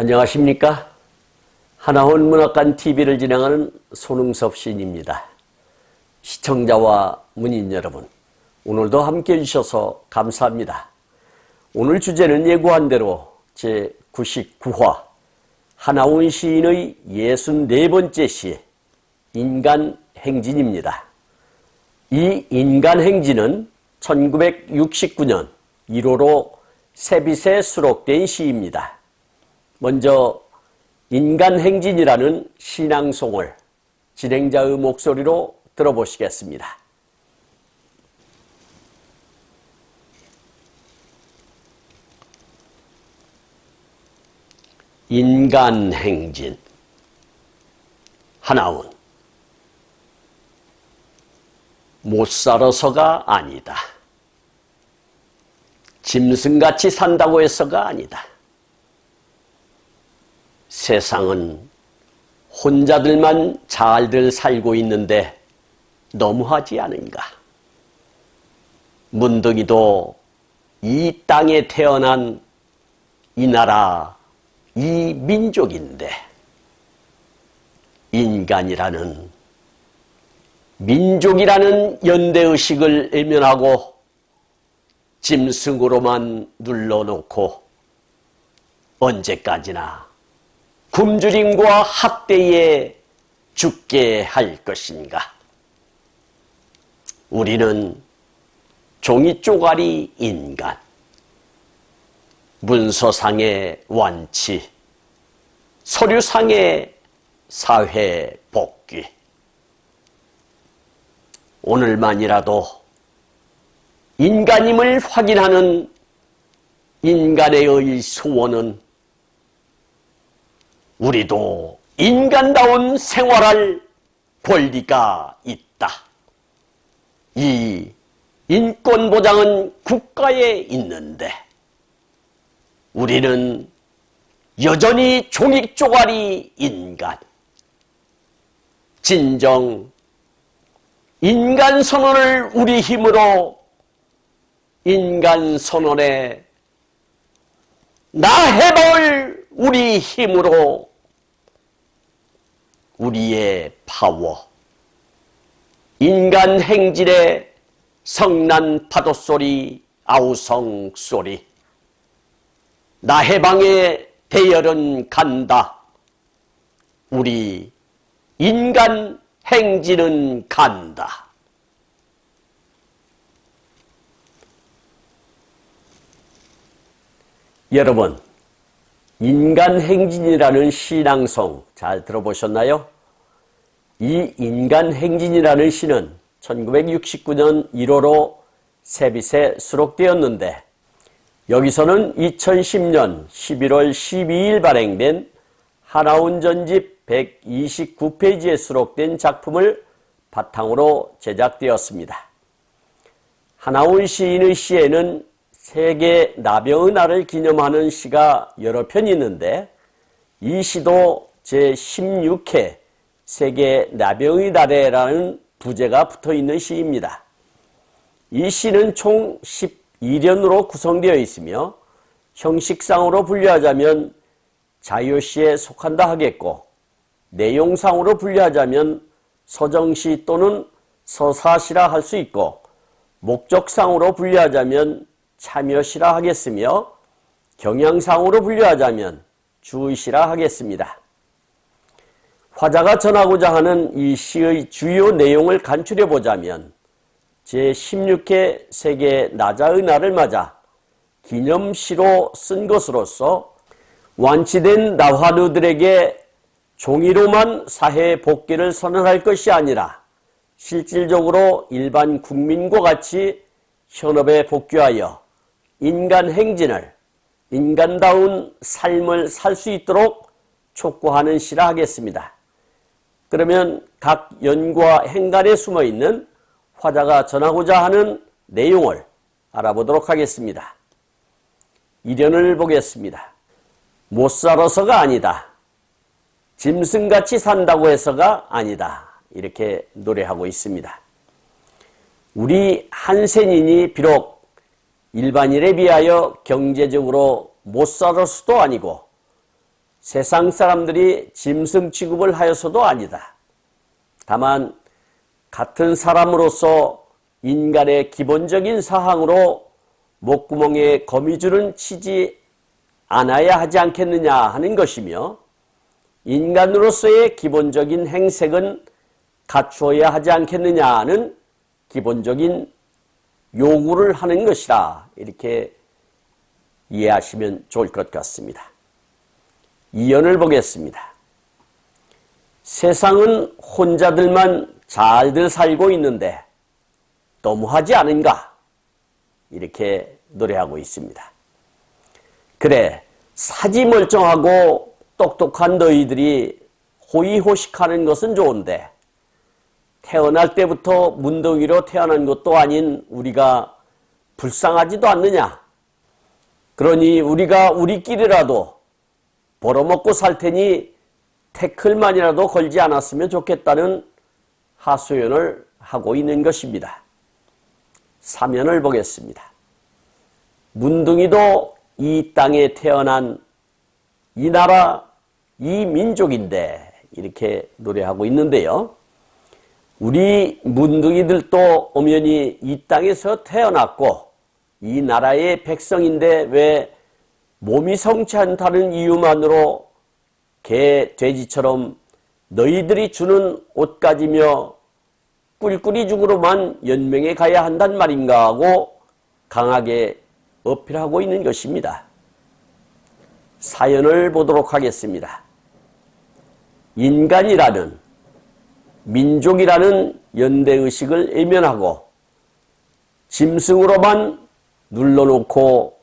안녕하십니까? 하나원 문학관 TV를 진행하는 손흥섭 시인입니다. 시청자와 문인 여러분, 오늘도 함께 해주셔서 감사합니다. 오늘 주제는 예고한 대로 제99화 하나원 시인의 64번째 시 인간 행진입니다. 이 인간 행진은 1969년 1호로 세빛에 수록된 시입니다. 먼저 인간 행진이라는 신앙송을 진행자의 목소리로 들어보시겠습니다. 인간 행진 하나원 못 살아서가 아니다. 짐승같이 산다고 해서가 아니다. 세상은 혼자들만 잘들 살고 있는데 너무하지 않은가? 문득이도 이 땅에 태어난 이 나라, 이 민족인데 인간이라는 민족이라는 연대의식을 외면하고 짐승으로만 눌러놓고 언제까지나 굶주림과 학대에 죽게 할 것인가? 우리는 종이 쪼가리 인간, 문서상의 완치, 서류상의 사회 복귀. 오늘만이라도 인간임을 확인하는 인간의 소원은 우리도 인간다운 생활할 권리가 있다. 이 인권 보장은 국가에 있는데 우리는 여전히 종이 쪼가리 인간, 진정 인간 선언을 우리 힘으로 인간 선언에 나 해볼 우리 힘으로 우리의 파워, 인간 행진의 성난 파도 소리, 아우성 소리, 나 해방의 대열은 간다. 우리 인간 행진은 간다. 여러분, 인간 행진이라는 신앙송 잘 들어보셨나요? 이 인간 행진이라는 시는 1969년 1호로 세빛에 수록되었는데 여기서는 2010년 11월 12일 발행된 하나운 전집 129페이지에 수록된 작품을 바탕으로 제작되었습니다. 하나운 시인의 시에는 세계 나병의 날을 기념하는 시가 여러 편이 있는데 이 시도 제16회 세계 나병의 날에라는 부제가 붙어 있는 시입니다. 이 시는 총 12년으로 구성되어 있으며 형식상으로 분류하자면 자유시에 속한다 하겠고 내용상으로 분류하자면 서정시 또는 서사시라 할 수 있고 목적상으로 분류하자면 참여시라 하겠으며 경향상으로 분류하자면 주의시라 하겠습니다. 화자가 전하고자 하는 이 시의 주요 내용을 간추려 보자면 제16회 세계 나자의 날을 맞아 기념시로 쓴 것으로서 완치된 나화누들에게 종이로만 사회 복귀를 선언할 것이 아니라 실질적으로 일반 국민과 같이 현업에 복귀하여 인간 행진을 인간다운 삶을 살 수 있도록 촉구하는 시라 하겠습니다. 그러면 각 연과 행간에 숨어 있는 화자가 전하고자 하는 내용을 알아보도록 하겠습니다. 이련을 보겠습니다. 못 살아서가 아니다. 짐승같이 산다고 해서가 아니다. 이렇게 노래하고 있습니다. 우리 한센인이 비록 일반인에 비하여 경제적으로 못 살을 수도 아니고 세상 사람들이 짐승 취급을 하여서도 아니다. 다만 같은 사람으로서 인간의 기본적인 사항으로 목구멍에 거미줄은 치지 않아야 하지 않겠느냐 하는 것이며 인간으로서의 기본적인 행색은 갖추어야 하지 않겠느냐는 기본적인 요구를 하는 것이라 이렇게 이해하시면 좋을 것 같습니다. 이연을 보겠습니다. 세상은 혼자들만 잘들 살고 있는데 너무하지 않은가? 이렇게 노래하고 있습니다. 그래, 사지 멀쩡하고 똑똑한 너희들이 호의호식하는 것은 좋은데 태어날 때부터 문둥이로 태어난 것도 아닌 우리가 불쌍하지도 않느냐? 그러니 우리가 우리끼리라도 벌어먹고 살 테니 태클만이라도 걸지 않았으면 좋겠다는 하소연을 하고 있는 것입니다. 사면을 보겠습니다. 문둥이도 이 땅에 태어난 이 나라, 이 민족인데 이렇게 노래하고 있는데요. 우리 문둥이들도 엄연히 이 땅에서 태어났고 이 나라의 백성인데 왜 몸이 성치 않다는 이유만으로 개, 돼지처럼 너희들이 주는 옷가지며 꿀꿀이 죽으로만 연명해 가야 한단 말인가 하고 강하게 어필하고 있는 것입니다. 사연을 보도록 하겠습니다. 인간이라는 민족이라는 연대의식을 외면하고 짐승으로만 눌러놓고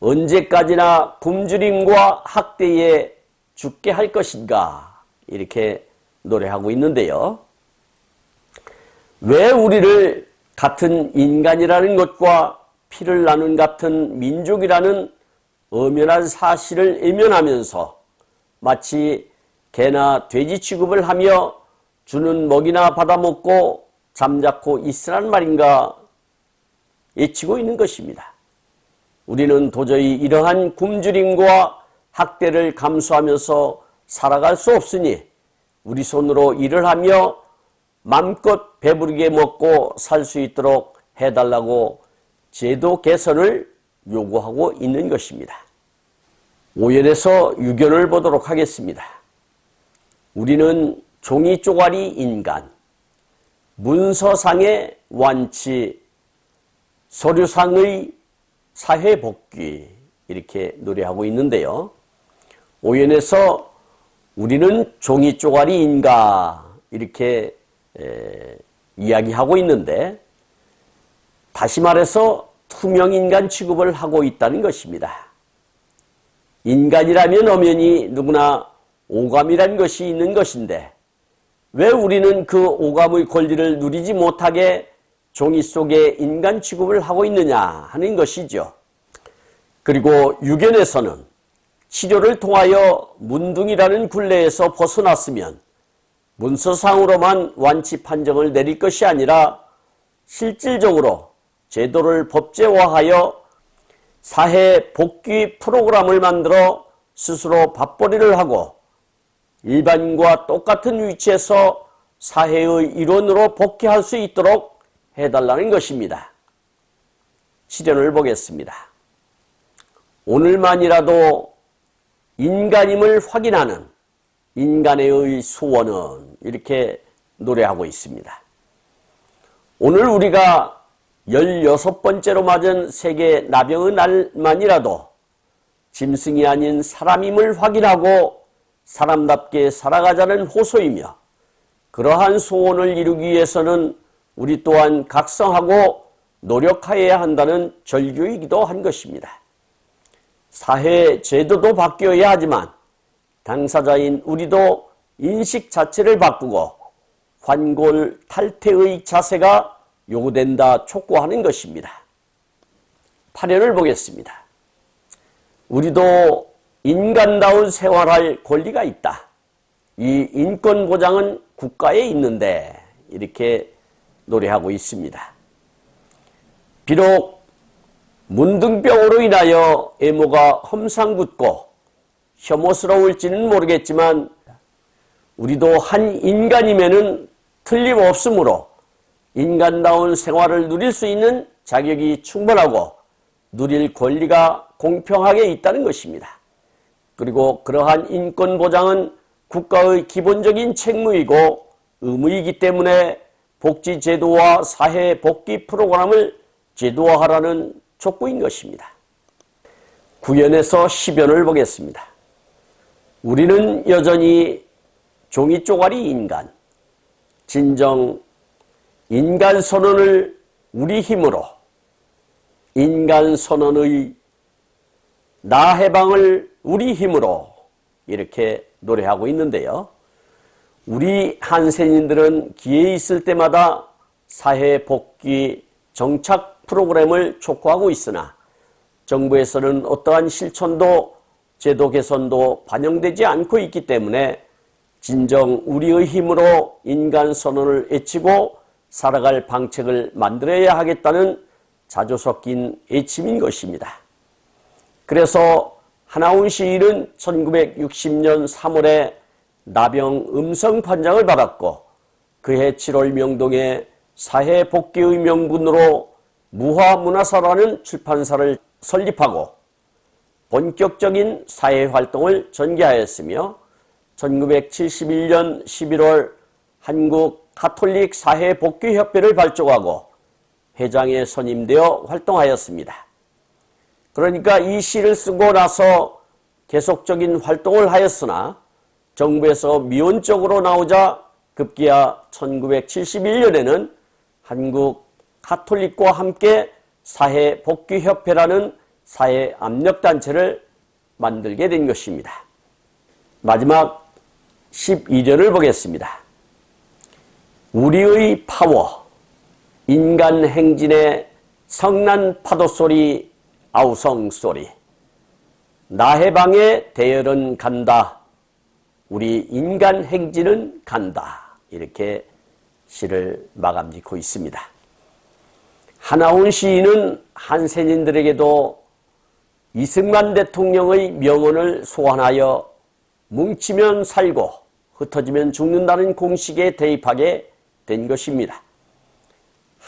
언제까지나 굶주림과 학대에 죽게 할 것인가 이렇게 노래하고 있는데요. 왜 우리를 같은 인간이라는 것과 피를 나눈 같은 민족이라는 엄연한 사실을 외면하면서 마치 개나 돼지 취급을 하며 주는 먹이나 받아먹고 잠자코 있으란 말인가 외치고 있는 것입니다. 우리는 도저히 이러한 굶주림과 학대를 감수하면서 살아갈 수 없으니 우리 손으로 일을 하며 맘껏 배부르게 먹고 살 수 있도록 해달라고 제도 개선을 요구하고 있는 것입니다. 5연에서 6연을 보도록 하겠습니다. 우리는 종이 쪼가리 인간, 문서상의 완치, 서류상의 사회복귀 이렇게 노래하고 있는데요. 5연에서 우리는 종이 쪼가리 인가 이렇게 에, 이야기하고 있는데 다시 말해서 투명 인간 취급을 하고 있다는 것입니다. 인간이라면 엄연히 누구나 오감이란 것이 있는 것인데 왜 우리는 그 오감의 권리를 누리지 못하게 종이 속에 인간 취급을 하고 있느냐 하는 것이죠. 그리고 유견에서는 치료를 통하여 문둥이라는 굴레에서 벗어났으면 문서상으로만 완치 판정을 내릴 것이 아니라 실질적으로 제도를 법제화하여 사회 복귀 프로그램을 만들어 스스로 밥벌이를 하고 일반인과 똑같은 위치에서 사회의 일원으로 복귀할 수 있도록 해달라는 것입니다. 실현을 보겠습니다. 오늘만이라도 인간임을 확인하는 인간의 소원은 이렇게 노래하고 있습니다. 오늘 우리가 16번째로 맞은 세계 나병의 날만이라도 짐승이 아닌 사람임을 확인하고 사람답게 살아가자는 호소이며 그러한 소원을 이루기 위해서는 우리 또한 각성하고 노력하여야 한다는 절규이기도 한 것입니다. 사회 제도도 바뀌어야 하지만 당사자인 우리도 인식 자체를 바꾸고 환골 탈퇴의 자세가 요구된다 촉구하는 것입니다. 8년을 보겠습니다. 우리도 인간다운 생활할 권리가 있다. 이 인권 보장은 국가에 있는데 이렇게 노래하고 있습니다. 비록 문둥병으로 인하여 애모가 험상궂고 혐오스러울지는 모르겠지만 우리도 한 인간이면은 틀림없으므로 인간다운 생활을 누릴 수 있는 자격이 충분하고 누릴 권리가 공평하게 있다는 것입니다. 그리고 그러한 인권 보장은 국가의 기본적인 책무이고 의무이기 때문에 복지제도와 사회 복귀 프로그램을 제도화하라는 촉구인 것입니다. 구연에서 10연을 보겠습니다. 우리는 여전히 종이 쪼가리 인간, 진정 인간 선언을 우리 힘으로 인간 선언의 나 해방을 우리 힘으로 이렇게 노래하고 있는데요. 우리 한센인들은 기회 있을 때마다 사회 복귀 정착 프로그램을 촉구하고 있으나 정부에서는 어떠한 실천도 제도 개선도 반영되지 않고 있기 때문에 진정 우리의 힘으로 인간 선언을 외치고 살아갈 방책을 만들어야 하겠다는 자조 섞인 애침인 것입니다. 그래서 하나훈 시인은 1960년 3월에 나병 음성 판정을 받았고 그해 7월 명동에 사회 복귀의 명분으로 무화문화사라는 출판사를 설립하고 본격적인 사회 활동을 전개하였으며 1971년 11월 한국 카톨릭 사회 복귀 협회를 발족하고 회장에 선임되어 활동하였습니다. 그러니까 이 시를 쓰고 나서 계속적인 활동을 하였으나 정부에서 미온적으로 나오자 급기야 1971년에는 한국 카톨릭과 함께 사회복귀협회라는 사회 압력단체를 만들게 된 것입니다. 마지막 12절을 보겠습니다. 우리의 파워, 인간 행진의 성난 파도 소리, 아우성 소리. 나해방의 대열은 간다. 우리 인간 행진은 간다. 이렇게 시를 마감 짓고 있습니다. 하나훈 시인은 한센인들에게도 이승만 대통령의 명언을 소환하여 뭉치면 살고 흩어지면 죽는다는 공식에 대입하게 된 것입니다.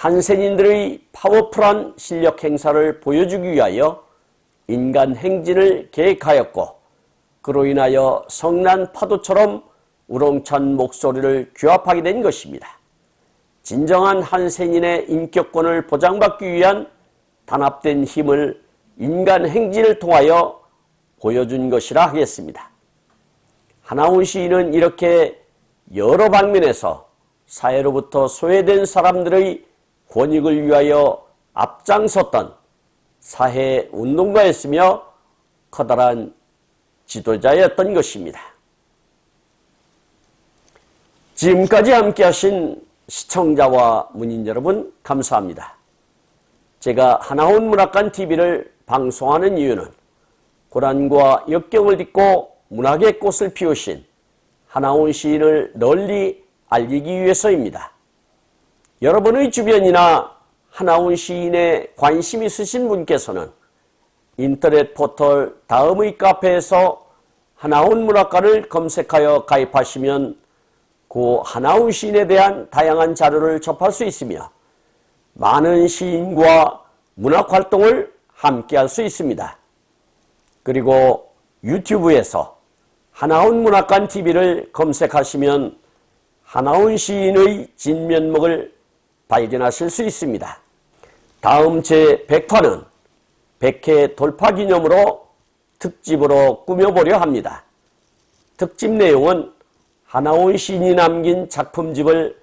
한센인들의 파워풀한 실력 행사를 보여주기 위하여 인간 행진을 계획하였고 그로 인하여 성난 파도처럼 우렁찬 목소리를 규합하게 된 것입니다. 진정한 한센인의 인격권을 보장받기 위한 단합된 힘을 인간 행진을 통하여 보여준 것이라 하겠습니다. 하나훈 시인은 이렇게 여러 방면에서 사회로부터 소외된 사람들의 권익을 위하여 앞장섰던 사회 운동가였으며 커다란 지도자였던 것입니다. 지금까지 함께 하신 시청자와 문인 여러분 감사합니다. 제가 하나훈 문학관 TV를 방송하는 이유는 고란과 역경을 딛고 문학의 꽃을 피우신 하나훈 시인을 널리 알리기 위해서입니다. 여러분의 주변이나 하나훈 시인에 관심 있으신 분께서는 인터넷 포털 다음의 카페에서 하나훈 문학관을 검색하여 가입하시면 고 하나훈 시인에 대한 다양한 자료를 접할 수 있으며 많은 시인과 문학 활동을 함께 할 수 있습니다. 그리고 유튜브에서 하나훈 문학관 TV를 검색하시면 하나훈 시인의 진면목을 발견하실 수 있습니다. 다음 제 100화는 100회 돌파 기념으로 특집으로 꾸며보려 합니다. 특집 내용은 하나온 시인이 남긴 작품집을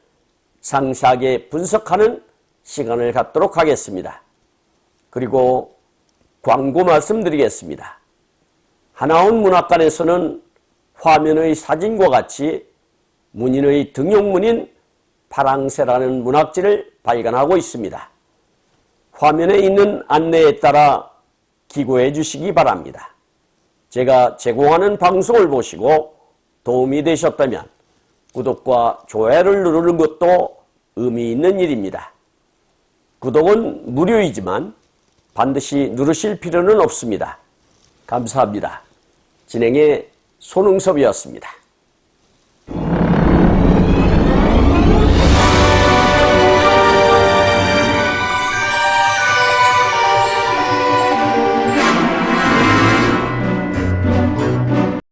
상세하게 분석하는 시간을 갖도록 하겠습니다. 그리고 광고 말씀드리겠습니다. 하나온 문학관에서는 화면의 사진과 같이 문인의 등용문인 파랑새라는 문학지를 발간하고 있습니다. 화면에 있는 안내에 따라 기고해 주시기 바랍니다. 제가 제공하는 방송을 보시고 도움이 되셨다면 구독과 좋아요를 누르는 것도 의미 있는 일입니다. 구독은 무료이지만 반드시 누르실 필요는 없습니다. 감사합니다. 진행의 손흥섭이었습니다.